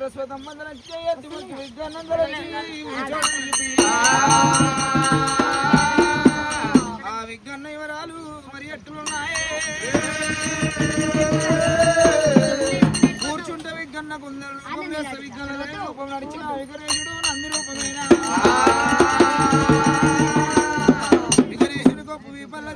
సరస్వతమ్మ చేయతి ముక్తి విజ్ఞానందరని ఆ విజ్ఞాన వివరాలు మరి ఎట్లున్నాయే? కూర్చుంటే విజ్ఞాన రూపం విజ్ఞాన రూపం నడిచిన విగరేశుడు నంది రూపమైన? విగరేశుడు గొప్ప విపల్ల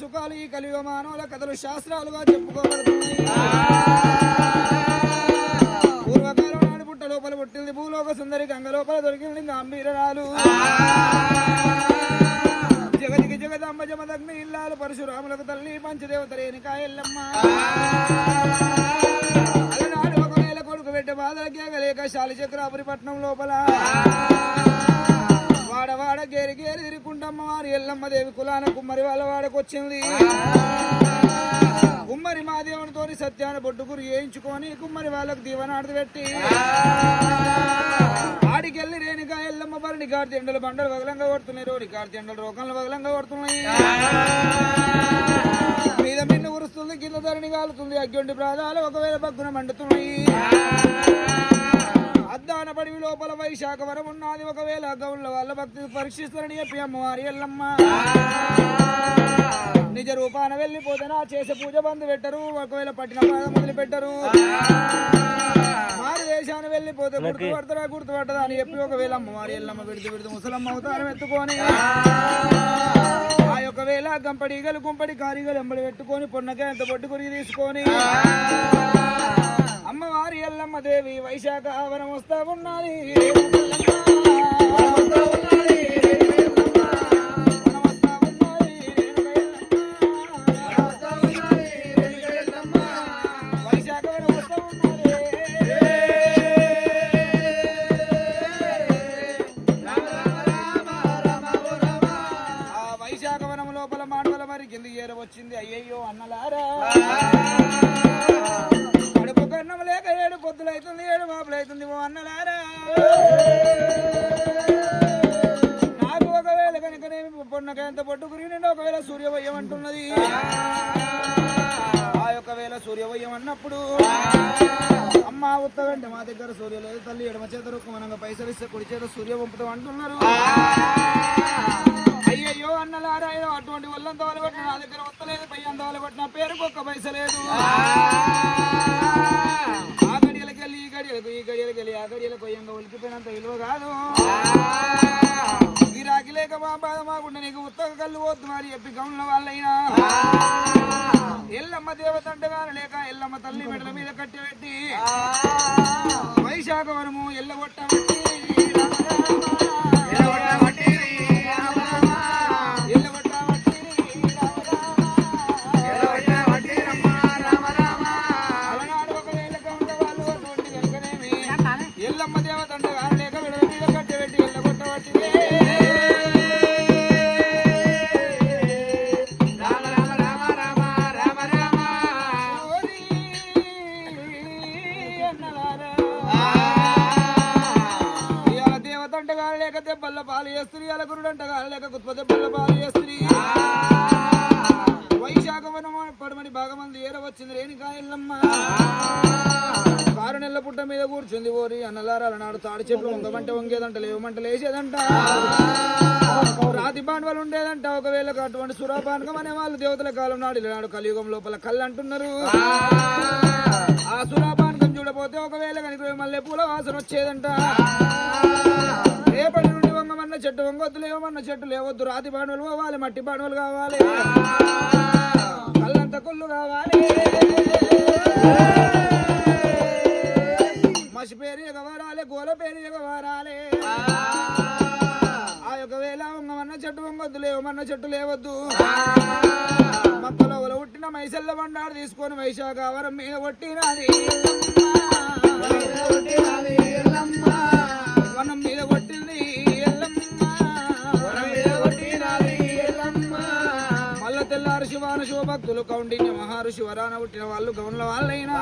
సుఖాలు ఈ కలియుగ మానవుల కథలు శాస్త్రాలుగా చెప్పుకోబడుతున్నాయి పూర్వకాలం నాడు పుట్ట లోపల పుట్టింది భూలోక సుందరి గంగ లోపల దొరికింది గంభీరాలు జగతికి జగదంబ జమదగ్ని ఇల్లాలు పరశురాములకు తల్లి పంచదేవత రేణుకా ఎల్లమ్మ అలనాడు ఒకవేళ కొడుకు పెట్టే బాధలకే గలేక శాలిచక్రాపురి పట్నం లోపల. వాడవాడ గేరి గేరి తిరుగుకుంటమ్మ వారి ఎల్లమ్మ దేవి కులాన కుమ్మరి వాళ్ళ వాడకొచ్చింది కుమ్మరి మాదేవునితో సత్యాన బొడ్డుకురు వేయించుకొని కుమ్మరి వాళ్ళకు దీవనాడది పెట్టి ఆడికెళ్ళి రేణుగా ఎల్లమ్మ బరిని కార్తీ ఎండలు బండలు వగలంగా కొడుతున్నాయి. రోడి కార్తీ ఎండలు రోకన్లు వగలంగా కొడుతున్నాయి. మీద మిన్ను ఉరుస్తుంది కింద ధరణి కాలుతుంది అగ్గొండి ప్రాదాలు ఒకవేళ బగ్గున మండుతున్నాయి. అద్దాన పడివి లోపల వైశాఖ వరం ఉన్నది. ఒకవేళ గౌళ్ళ వాళ్ళ భక్తి పరీక్షిస్తారని చెప్పి అమ్మవారి ఎల్లమ్మ. నిజ రూపాన వెళ్ళిపోతే నా చేసే పూజ బంధు పెట్టరు. ఒకవేళ పట్టిన మొదలు పెట్టరు మారు దేశాన్ని వెళ్ళిపోతే గుర్తు పడతారా గుర్తు పట్టదా అని చెప్పి ఒకవేళ అమ్మవారి ఎల్లమ్మ పెడితే పెడితే ముసలమ్మ అవతారం ఎత్తుకొని ఆ ఒకవేళ గంపడిగలు గుంపడి కారిగలు ఎంబడి పెట్టుకొని పొన్నకే ఎంత పొట్టు కొరికి తీసుకొని అమ్మవారి ఎల్లమ్మ దేవి వైశాఖ ఆవరం వస్తా ఉన్నది. ఎంత పొన్నకెంత పొట్టు కురిగినండి ఒకవేళ సూర్యవయ్యం అంటున్నది. ఆ యొక్క వేళ సూర్యవయ్యం అన్నప్పుడు అమ్మ ఉత్తగంటే మా దగ్గర సూర్య లేదు తల్లి. ఎడమ చేత రుక్కుమనంగా పైసలు ఇస్తే కుడి చేత సూర్య పంపుతాం అంటున్నారు. అయ్యయ్యో అన్నలారాయో అటువంటి వల్లంత వాళ్ళు కొట్టిన నా దగ్గర వస్తలేదు పై అంత వాళ్ళు కొట్టిన పేరుకు ఒక్క పైస లేదు. ఆ గడియలకి వెళ్ళి ఈ గడియలకు ఈ గడియలకి వెళ్ళి ఆ గడియలకు అయ్యంగా ఉలికిపోయినంత విలువ కాదు. గిరాకి లేక మా బాధ మాకుండా నీకు ఉత్తగ కళ్ళు వద్దు మరి చెప్పి గమన వాళ్ళైనా. ఎల్లమ్మ దేవత అంటగాను లేక ఎల్లమ్మ తల్లి మెడల మీద కట్టి పెట్టి. వైశాఖ వనము ఎల్లగొట్ట దేవతంట గాలి లేక దెబ్బల పాలు చేస్తుంది ఇవాళ గురుడంట గాలి లేక కుత్ప దెబ్బల పాలు చేస్తుంది వైశాఖ వనం పడమని భాగమంది ఏర వచ్చింది రేణుకా ఎల్లమ్మ కారు నెల్ల పుట్ట మీద కూర్చుంది ఓరి అన్నలారాల నాడు తాడి చెట్లు వంగమంటే వంగేదంట లేవమంట లేచేదంట. రాతి బాండవాలు ఉండేదంట ఒకవేళ అటువంటి సురాపానకం అనే వాళ్ళు దేవతల కాలం నాడు నాడు కలియుగం లోపల కళ్ళు అంటున్నారు ఆ సురాపానకం చూడపోతే ఒకవేళ కనుక మల్లె పూల వాసన వచ్చేదంట. రేపటి నుండి వంగమన్న చెట్టు వంగొద్దు లేవమన్న చెట్టు లేవద్దు. రాతి బాణువులు కావాలి మట్టి బాణువులు కావాలి. కళ్ళంత కొల్లు కావాలి. మసి పేరు ఎగవారాలే గోల పేరు ఎగవారాలే. ఆ యొక్క వేళ వంగమన్న చెట్టు వంగొద్దు లేవమన్న చెట్టు లేవద్దు. మక్కలో ఉట్టిన మైసల్ల బండారు తీసుకొని వైశాఖ వరం మీద కొట్టినది వనం శివభక్తులు కౌండిన్య మహారుషి వరాన పుట్టిన వాళ్ళు గౌన్ల వాళ్ళైనా.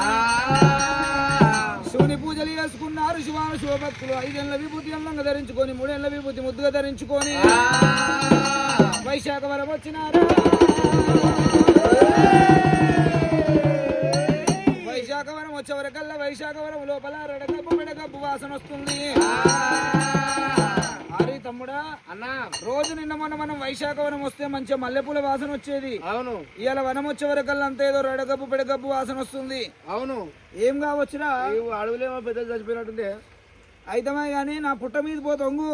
శివుని పూజలు చేసుకున్నారు శివాన శివభక్తులు ఐదేళ్ళ విభూతి అందంగా ధరించుకొని మూడేళ్ళ విభూతి ముద్దుగా ధరించుకొని. వైశాఖ వరం వచ్చినారా. వైశాఖవరం వచ్చే వరకల్లా వైశాఖవరం లోపల రెడగబ్బు మెడగబ్బు వాసన వస్తుంది. అన్నా రోజు నిన్న మొన్న మనం వైశాఖవనం వస్తే మంచిగా మల్లెపూల వాసన వచ్చేది. అవును. ఇవాళ వనం వచ్చే వరకల్లా అంత ఏదో రెడగబ్బు పెడగబ్బు వాసన వస్తుంది. అవును. ఏం కావచ్చురా? అడవులేమో పెద్ద చచ్చిపోయినట్టుంది. అయితమే గాని నా పుట్ట మీద పోతే వంగు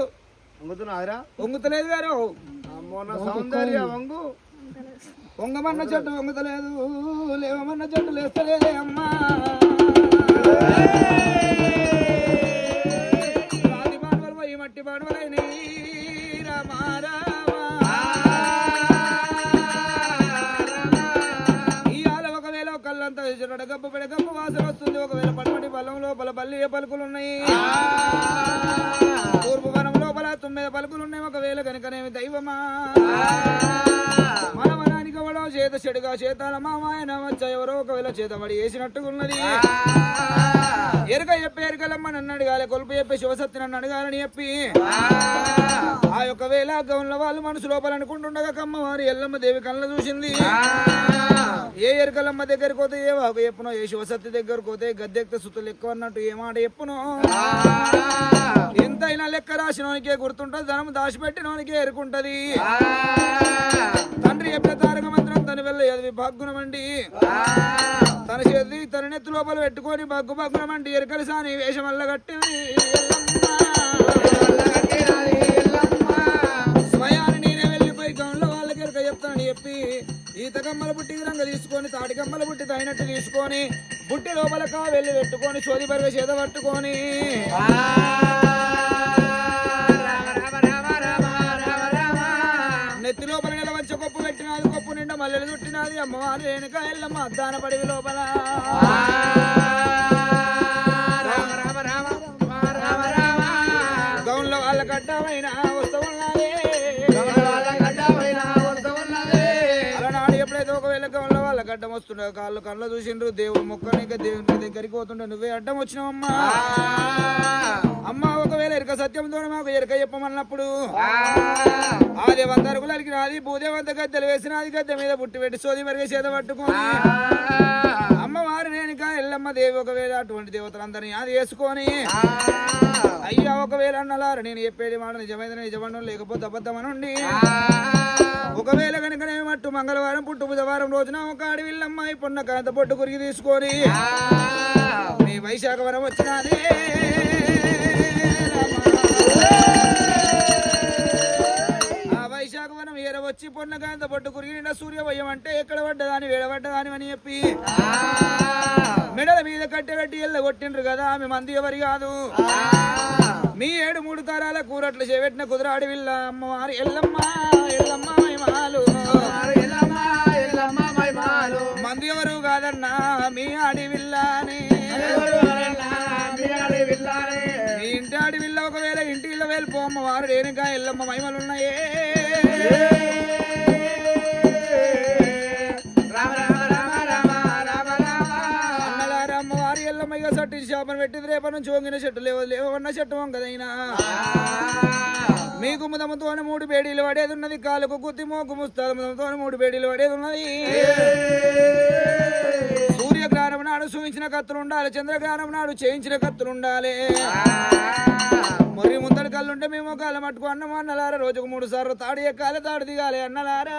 వంగుతున్నావురా వంగుతలేదు గారు. అమ్మో నా సౌందర్య వంగు. వంగమన్న చెట్టు వంగుతలేదు లేవమన్న చెట్టు లేస్తలేదే అమ్మా. మట్టి బాణవలైనయి కళ్ళంతా గబ్బ పెడ గబ్బ వాసన వస్తుంది. ఒకవేళ పడమటి బలం లోపల బల్లి పలుకులు ఉన్నాయి? తూర్పు వనం లోపల తొమ్మిది పలుకులు ఉన్నాయి. ఒకవేళ కనుకనేమి దైవమా? మన వనానికి ఎవడో చేత చెడుగా చేతాల మామాయన వచ్చా ఎవరో ఒకవేళ చేతబడి వేసినట్టుగా ఉన్నది ఎరుక చెప్పి ఎరుకలమ్మ నన్ను అడగాలి కొలుపు చెప్పి శివసత్తి నన్ను అడగాలని చెప్పి. ఆ. యొక్క వేళ గౌన్ల వాళ్ళు మనసు లోపల అనుకుంటుండగా కమ్మవారి ఎల్లమ్మ దేవి కళ్ళ చూసింది. ఏ ఎరుకలమ్మ దగ్గరికి పోతే ఏ వాకు చెప్పునో ఏ శివసత్తి దగ్గరకు పోతే గద్దెక్త సుతులు ఎక్కువ అన్నట్టు ఏ మాట చెప్పును. ఎంతైనా లెక్క రాసినోనికే గుర్తుంటది ధనం దాచిపెట్టినోనికే ఎరుకుంటది. తండ్రి చెప్పిన తారక మంత్రం భగ్గునమండి. తన చేతి తన నెత్తి లోపల పెట్టుకొని బగ్గు బగ్గునమండి ఎరకలి సాని వేషం వల్ల స్వయాన్ని నేనే వెళ్ళిపోయి గౌన్లో వాళ్ళకి ఎరక చెప్తాను చెప్పి ఈత కమ్మల బుట్టి రంగ తీసుకొని తాటి కమ్మల బుట్టి తగినట్టు తీసుకొని బుట్టి లోపల వెళ్ళి పెట్టుకొని చోది బరిగ చేత పట్టుకొని. ఆ అమ్మవారు వెనుక ఎల్లమ్మ అద్దాన పడి లోపల. గౌన్లో వాళ్ళ కట్టమైన వస్తూ అలనాడు ఎప్పుడైతే ఒకవేళ గౌన్లో వాళ్ళ గడ్డం వస్తుండే కాళ్ళు కళ్ళు చూసిండ్రు దేవుడు మొక్కనిక దేవుని దగ్గరికి పోతుండే. నువ్వే అడ్డం వచ్చినావమ్మా. అమ్మ ఒకవేళ ఎరక సత్యంతో మాకు ఎరక చెప్పమన్నప్పుడు ఆ. దేవంతరుగులకి నాది భూదేవంత గద్దెలు వేసినది గద్దె మీద పుట్టి పెట్టి సోది మరిగే చేత పట్టుకొని. అమ్మవారి నేనుక ఎల్లమ్మ దేవి ఒకవేళ అటువంటి దేవతలందరినీ అది వేసుకొని అయ్యా ఒకవేళ అన్నలారు నేను చెప్పేది మాట నిజమైన నిజమనం లేకపోతే అబద్ధమనండి. ఒకవేళ కనుక మట్టు మంగళవారం పుట్టు బుధవారం రోజున ఒక అడవిల్లమ్మాయి పొన్న కాంత పొట్టు కురిగి తీసుకొని మీ వైశాఖ వరం వచ్చినది. ఆ వైశాఖ వనం ఏర వచ్చి పొన్న కాంత పొట్టు కురిగి నిండా సూర్యవయం అంటే ఎక్కడ పడ్డదాని వేడబడ్డదాని అని చెప్పి. మెడల మీద కట్టెబెట్టి ఎల్ల కొట్టిండ్రు కదా ఆమె మంది ఎవరి కాదు. మీ ఏడు మూడు తరాల కూరట్లు చేపెట్టిన కుదుర అడవిల్ల అమ్మవారి ఎల్లమ్మ ఎల్లమ్మ మహిమాలు. మంది ఎవరు కాదన్నా మీ అడవిల్లాని ఇంటి ఇళ్ళ వెళ్ళిపో అమ్మవారు రేణుగా ఎల్లమ్మ మహిమలు ఉన్నాయే అమ్మవారి సట్టి శాపం పెట్టింది. రేపటి నుంచి వంగిన చెట్టు లేవు లేవన్న చెట్టు వంగదైనా. మీకు ముదముతోని మూడు బేడీలు పడేది ఉన్నది. కాలుకు గుత్తి మోకు ముస్తాదు ముదముతోని మూడు బేడీలు పడేది ఉన్నది. సూర్యగ్రహణం నాడు చూపించిన కత్తులు ఉండాలి. చంద్రగ్రహణం నాడు చేయించిన కత్తులు ఉండాలి. మరి ముందడి కళ్ళు ఉంటే మేము కాలం మట్టుకు అన్నం అన్నలారా? రోజుకు మూడు సార్లు తాడు ఎక్కాలి తాడు దిగాలి అన్నలారా?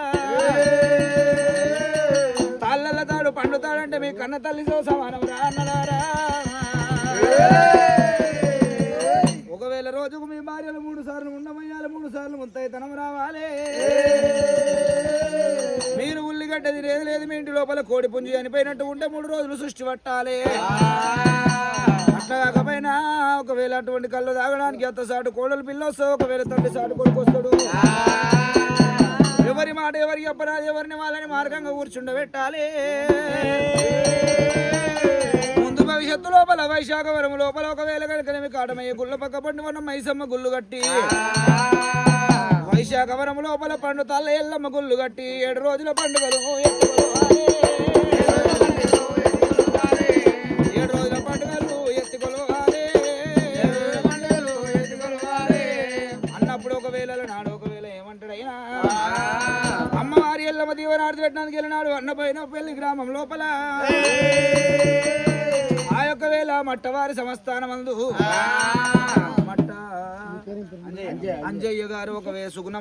తాళ్ళ తాడు పండు తాడంటే మీ కన్న తల్లితో సమానం రా అన్నలారా? ఒకవేళ రోజుకు మీ భార్యలు మూడు సార్లు ఉండమయ్యాలి మూడు సార్లు ముంతైతనం రావాలి. మీరు ఉల్లిగడ్డ తినేది లేదు మీ ఇంటి లోపల కోడి పుంజి చనిపోయినట్టు ఉంటే మూడు రోజులు సృష్టి పట్టాలి. అట్లా కాకపోయినా ఒకవేళ అటువంటి కళ్ళు తాగడానికి అత్త సాటు కోడలు పిల్లొస్తా ఒకవేళ తండ్రి సాటు కొడుకు వస్తాడు. ఎవరి మాట ఎవరికి చెప్పరాదు ఎవరిని వాళ్ళని మార్గంగా కూర్చుండబెట్టాలి. ముందు భవిష్యత్తు లోపల వైశాఖ వరం లోపల ఒకవేళ కనుక మీ కాటమయ్య గుళ్ళ పక్క పండు మనం మైసమ్మ గుళ్ళు కట్టి వైశాఖ వరం లోపల పండు తల్ల ఎల్లమ్మ గుళ్ళు కట్టి ఏడు రోజుల పండుగలు పెట్టడానికి వెళ్ళినాడు. అన్నపోయిన పెళ్ళి గ్రామం లోపల. ఆ యొక్క వేళ మట్టవారి సంస్థానమందు. మట్ట. అంజయ్య గారు ఒక వే సుగుణ